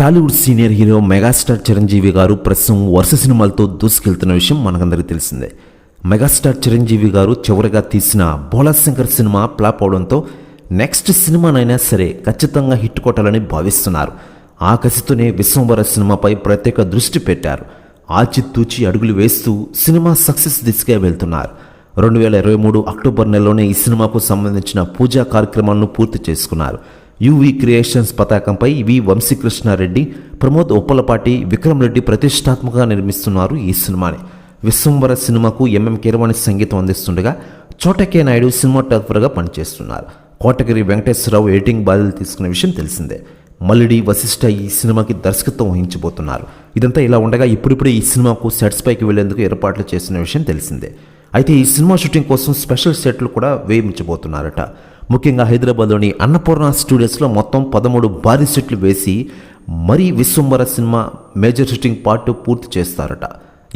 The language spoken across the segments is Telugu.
Tollywood senior hero megastar Chiranjeevi garu ప్రస్తుతం వరుస సినిమాలతో దూసుకెళ్తున్న విషయం మనకందరికీ తెలిసిందే. మెగాస్టార్ చిరంజీవి గారు చివరిగా తీసిన భోళాశంకర్ సినిమా ఫ్లాప్ అవడంతో నెక్స్ట్ సినిమానైనా సరే ఖచ్చితంగా హిట్ కొట్టాలని భావిస్తున్నారు. ఆ కసితోనే విశ్వంబర సినిమాపై ప్రత్యేక దృష్టి పెట్టారు. ఆచితూచి అడుగులు వేస్తూ సినిమా సక్సెస్ దిశగా వెళ్తున్నారు. రెండు వేల ఇరవై మూడు అక్టోబర్ నెలలోనే ఈ సినిమాకు సంబంధించిన పూజా కార్యక్రమాలను పూర్తి చేసుకున్నారు. యువి క్రియేషన్స్ పతాకంపై వి వంశీకృష్ణారెడ్డి ప్రమోద్ ఉప్పలపాటి విక్రమ్ రెడ్డి ప్రతిష్టాత్మకంగా నిర్మిస్తున్నారు ఈ సినిమాని. విశ్వంవర సినిమాకు ఎంఎం కీరవాణి సంగీతం అందిస్తుండగా చోటకే నాయుడు సినిమాటోగ్రఫర్గా పనిచేస్తున్నారు. కోటగిరి వెంకటేశ్వరరావు ఎడిటింగ్ బాధ్యతలు తీసుకున్న విషయం తెలిసిందే. మల్లిడి వశిష్ఠ ఈ సినిమాకి దర్శకత్వం వహించబోతున్నారు. ఇదంతా ఇలా ఉండగా ఇప్పుడిప్పుడే ఈ సినిమాకు సెట్స్ పైకి వెళ్ళేందుకు ఏర్పాట్లు చేస్తున్న విషయం తెలిసిందే. అయితే ఈ సినిమా షూటింగ్ కోసం స్పెషల్ సెట్లు కూడా వేయించబోతున్నారట. ముఖ్యంగా హైదరాబాద్లోని అన్నపూర్ణ స్టూడియోస్లో మొత్తం పదమూడు భారీ సెట్లు వేసి మరీ Vishwambhara cinema major shooting part పూర్తి చేస్తారట.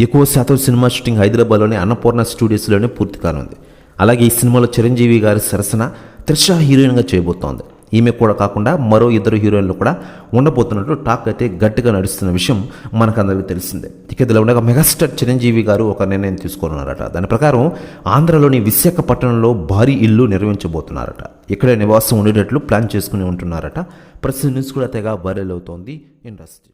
ఎక్కువ శాతం సినిమా షూటింగ్ హైదరాబాద్లోని అన్నపూర్ణ స్టూడియోస్లోనే పూర్తి కానుంది. అలాగే ఈ సినిమాలో చిరంజీవి గారి సరసన త్రిష హీరోయిన్గా చేయబోతోంది. ఈమె కూడా కాకుండా మరో ఇద్దరు హీరోయిన్లు కూడా ఉండబోతున్నట్లు టాక్ అయితే గట్టిగా నడుస్తున్న విషయం మనకందరికీ తెలిసిందే. ఇక ఇదిలో ఉండగా మెగాస్టార్ చిరంజీవి గారు ఒక నిర్ణయం తీసుకున్నారట దాని ప్రకారం ఆంధ్రలోని విశాఖపట్నంలో భారీ ఇల్లు నిర్మించబోతున్నారట. ఇక్కడే నివాసం ఉండేటట్లు ప్లాన్ చేసుకుని ఉంటున్నారట. ప్రస్తుత న్యూస్ కూడా తెగ వైరల్ అవుతోంది ఇండస్ట్రీ